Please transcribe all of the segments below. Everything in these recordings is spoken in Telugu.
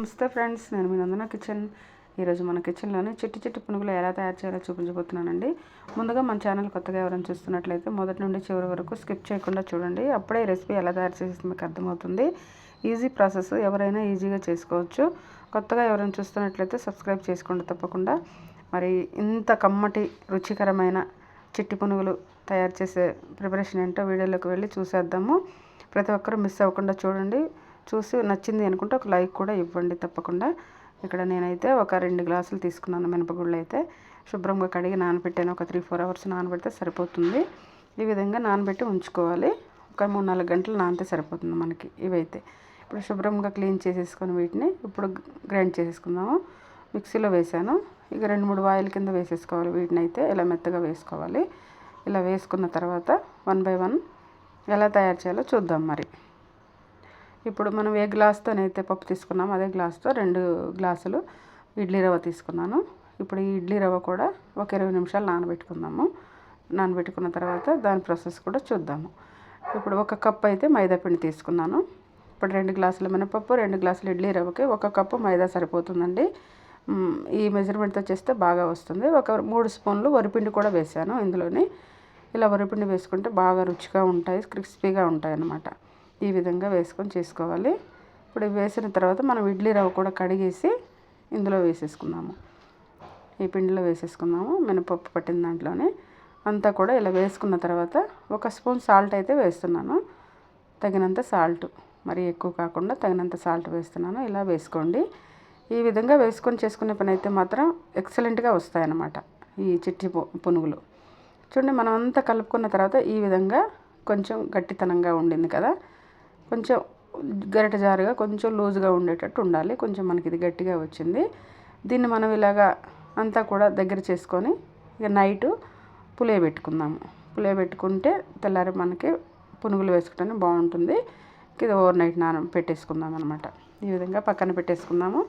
నమస్తే ఫ్రెండ్స్ నేను మీ నందన కిచెన్. ఈరోజు మన కిచెన్లోనే చిట్టి చిట్టి పునుగులు ఎలా తయారు చేయాలో చూపించబోతున్నానండి. ముందుగా మన ఛానల్ కొత్తగా ఎవరైనా చూస్తున్నట్లయితే మొదటి నుండి చివరి వరకు స్కిప్ చేయకుండా చూడండి. అప్పుడే ఈ రెసిపీ ఎలా తయారు చేసి మీకు అర్థమవుతుంది. ఈజీ ప్రాసెస్ ఎవరైనా ఈజీగా చేసుకోవచ్చు. కొత్తగా ఎవరైనా చూస్తున్నట్లయితే సబ్స్క్రైబ్ చేసుకోండి తప్పకుండా. మరి ఇంత కమ్మటి రుచికరమైన చిట్టి పునుగులు తయారు చేసే ప్రిపరేషన్ ఏంటో వీడియోలోకి వెళ్ళి చూసేద్దాము. ప్రతి ఒక్కరూ మిస్ అవ్వకుండా చూడండి. చూసి నచ్చింది అనుకుంటే ఒక లైక్ కూడా ఇవ్వండి తప్పకుండా. ఇక్కడ నేనైతే ఒక రెండు గ్లాసులు తీసుకున్నాను మినపగుళ్ళు అయితే. శుభ్రంగా కడిగి నానబెట్టాను. ఒక త్రీ ఫోర్ అవర్స్ నానబెడితే సరిపోతుంది. ఈ విధంగా నానబెట్టి ఉంచుకోవాలి. ఒక మూడు నాలుగు గంటలు నానితే సరిపోతుంది మనకి ఇవైతే. ఇప్పుడు శుభ్రంగా క్లీన్ చేసేసుకొని వీటిని ఇప్పుడు గ్రైండ్ చేసేసుకుందాము. మిక్సీలో వేసాను. ఇక రెండు మూడు వాయిల్ కింద వేసేసుకోవాలి వీటిని అయితే ఇలా మెత్తగా వేసుకోవాలి. ఇలా వేసుకున్న తర్వాత వన్ బై వన్ ఎలా తయారు చేయాలో చూద్దాం మరి. ఇప్పుడు మనం ఏ గ్లాస్తోనైతే పప్పు తీసుకున్నామో అదే గ్లాస్తో రెండు గ్లాసులు ఇడ్లీ రవ్వ తీసుకున్నాను. ఇప్పుడు ఈ ఇడ్లీ రవ్వ కూడా ఒక ఇరవై నిమిషాలు నానబెట్టుకుందాము. నానబెట్టుకున్న తర్వాత దాని ప్రాసెస్ కూడా చూద్దాము. ఇప్పుడు ఒక కప్ అయితే మైదా పిండి తీసుకున్నాను. ఇప్పుడు రెండు గ్లాసుల మినపప్పు రెండు గ్లాసులు ఇడ్లీ రవ్వకి ఒక కప్పు మైదా సరిపోతుందండి. ఈ మెజర్మెంట్తో చేస్తే బాగా వస్తుంది. ఒక మూడు స్పూన్లు వరిపిండి కూడా వేసాను ఇందులోని. ఇలా వరిపిండి వేసుకుంటే బాగా రుచిగా ఉంటాయి క్రిస్పీగా ఉంటాయి అన్నమాట ఈ విధంగా వేసుకొని చేసుకోవాలి. ఇప్పుడు ఇవి వేసిన తర్వాత మనం ఇడ్లీ రవ్వ కూడా కడిగేసి ఇందులో వేసేసుకుందాము. ఈ పిండిలో వేసేసుకుందాము. మినపప్పు పట్టిన దాంట్లోనే అంతా కూడా ఇలా వేసుకున్న తర్వాత ఒక స్పూన్ సాల్ట్ అయితే వేస్తున్నాను. తగినంత సాల్ట్ మరి ఎక్కువ కాకుండా తగినంత సాల్ట్ వేస్తున్నాను. ఇలా వేసుకోండి. ఈ విధంగా వేసుకొని చేసుకునే పని అయితే మాత్రం ఎక్సలెంట్గా వస్తాయన్నమాట ఈ చిట్టి పు- పునుగులు. చూడండి మనం అంతా కలుపుకున్న తర్వాత ఈ విధంగా కొంచెం గట్టితనంగా ఉండింది కదా. కొంచెం గరిట జారుగా కొంచెం లూజ్గా ఉండేటట్టు ఉండాలి. కొంచెం మనకి ఇది గట్టిగా వచ్చింది. దీన్ని మనం ఇలాగా అంతా కూడా దగ్గర చేసుకొని ఇక నైటు పులియబెట్టుకుందాము పులియబెట్టుకుంటే తెల్లారి మనకి పునుగులు వేసుకుంటేనే బాగుంటుంది. ఇది ఓవర్ నైట్ నాన పెట్టేసుకుందాం అనమాట ఈ విధంగా పక్కన పెట్టేసుకుందాము.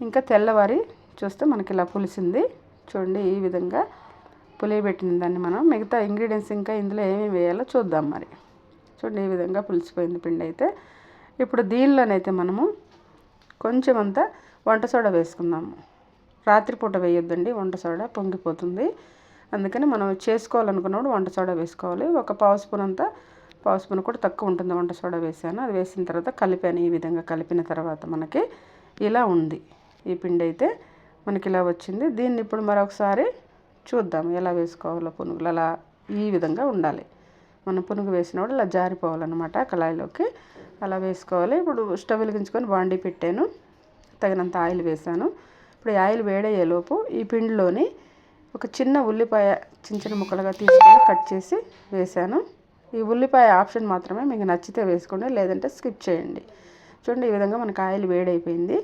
ఇంకా తెల్లవారి చూస్తే మనకి ఇలా పులిసింది. చూడండి ఈ విధంగా పులియబెట్టిన దాన్ని మనం మిగతా ఇంగ్రీడియంట్స్ ఇంకా ఇందులో ఏమేమి వేయాలో చూద్దాం మరి. చూడండి ఈ విధంగా పులిసిపోయింది పిండి అయితే. ఇప్పుడు దీనిలోనైతే మనము కొంచెం అంతా వంట సోడా వేసుకుందాము. రాత్రిపూట వేయొద్దండి వంట సోడా పొంగిపోతుంది. అందుకని మనం చేసుకోవాలనుకున్నప్పుడు వంట సోడా వేసుకోవాలి. ఒక పావు స్పూన్ అంతా పావు స్పూన్ కూడా తక్కువ ఉంటుంది వంట సోడా వేసాను. అది వేసిన తర్వాత కలిపాను ఈ విధంగా కలిపిన తర్వాత మనకి ఇలా ఉంది. ఈ పిండి అయితే మనకి ఇలా వచ్చింది. దీన్ని ఇప్పుడు మరొకసారి చూద్దాం ఎలా వేసుకోవాలో పునుగులు అలా ఈ విధంగా ఉండాలి. మనం పునుగు వేసినప్పుడు ఇలా జారిపోవాలన్నమాట కళాయిలోకి. అలా వేసుకోవాలి. ఇప్పుడు స్టవ్ వెలిగించుకొని బాండీ పెట్టాను. తగినంత ఆయిల్ వేసాను ఇప్పుడు ఈ ఆయిల్ వేడయ్యేలోపు ఈ పిండిలోని ఒక చిన్న ఉల్లిపాయ చిన్న చిన్న ముక్కలుగా తీసుకొని కట్ చేసి వేసాను ఈ ఉల్లిపాయ ఆప్షన్ మాత్రమే మీకు నచ్చితే వేసుకోండి లేదంటే స్కిప్ చేయండి. చూడండి ఈ విధంగా మనకు ఆయిల్ వేడైపోయింది.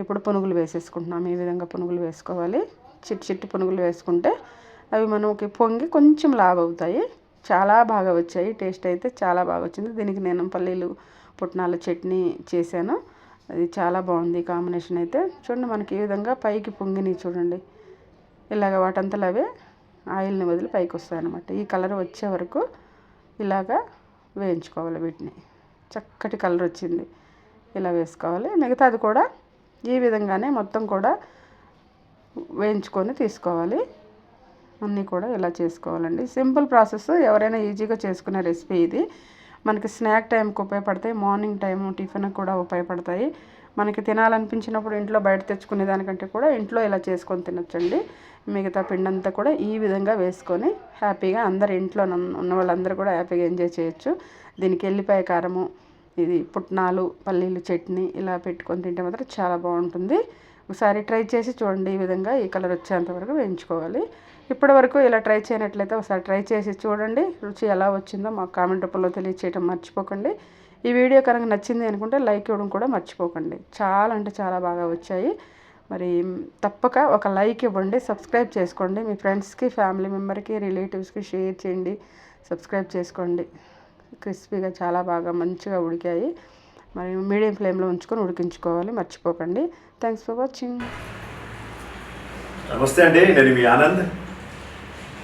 ఇప్పుడు పునుగులు వేసేసుకుంటున్నాం ఈ విధంగా పునుగులు వేసుకోవాలి. చిట్టి చిట్టి పునుగులు వేసుకుంటే అవి మనకి పొంగి కొంచెం లావ్ అవుతాయి. చాలా బాగా వచ్చాయి. టేస్ట్ అయితే చాలా బాగా వచ్చింది. దీనికి నేను పల్లీలు పుట్నాల చట్నీ చేశాను. అది చాలా బాగుంది కాంబినేషన్ అయితే. చూడండి మనకి ఈ విధంగా పైకి పొంగినాయి చూడండి. ఇలాగ వాటంతలు అవే ఆయిల్ని వదిలి పైకి వస్తాయన్నమాట ఈ కలర్ వచ్చే వరకు ఇలాగా వేయించుకోవాలి వీటిని. చక్కటి కలర్ వచ్చింది. ఇలా వేసుకోవాలి. మిగతాది కూడా ఈ విధంగానే మొత్తం కూడా వేయించుకొని తీసుకోవాలి. అన్నీ కూడా ఇలా చేసుకోవాలండి. సింపుల్ ప్రాసెస్ ఎవరైనా ఈజీగా చేసుకునే రెసిపీ ఇది. మనకి స్నాక్ టైంకి ఉపయోగపడతాయి మార్నింగ్ టైం టిఫిన్ కూడా ఉపయోగపడతాయి. మనకి తినాలనిపించినప్పుడు ఇంట్లో బయట తెచ్చుకునే దానికంటే కూడా ఇంట్లో ఇలా చేసుకొని తినొచ్చండి. మిగతా పిండంతా కూడా ఈ విధంగా వేసుకొని హ్యాపీగా అందరు ఇంట్లో ఉన్న- ఉన్న వాళ్ళందరూ కూడా హ్యాపీగా ఎంజాయ్ చేయొచ్చు. దీనికి ఎల్లిపాయ కారము ఇది పుట్నాలు పల్లీలు చట్నీ ఇలా పెట్టుకొని తింటే మాత్రం చాలా బాగుంటుంది. ఒకసారి ట్రై చేసి చూడండి ఈ విధంగా ఈ కలర్ వచ్చేంత వరకు వేయించుకోవాలి. ఇప్పటి వరకు ఇలా ట్రై చేయనట్లయితే ఒకసారి ట్రై చేసి చూడండి. రుచి ఎలా వచ్చిందో మాకు కామెంట్ రూపంలో తెలియచేయడం మర్చిపోకండి. ఈ వీడియో కనుక నచ్చింది అనుకుంటే లైక్ ఇవ్వడం కూడా మర్చిపోకండి. చాలా అంటే చాలా బాగా వచ్చాయి. మరి తప్పక ఒక లైక్ ఇవ్వండి సబ్స్క్రైబ్ చేసుకోండి. మీ ఫ్రెండ్స్కి ఫ్యామిలీ మెంబర్కి రిలేటివ్స్కి షేర్ చేయండి సబ్స్క్రైబ్ చేసుకోండి. క్రిస్పీగా చాలా బాగా మంచిగా ఉడికాయి. మరి మీడియం ఫ్లేమ్లో ఉంచుకొని ఉడికించుకోవాలి మర్చిపోకండి. Thanks for watching. నమస్తే అండి నేను మీ ఆనంద్.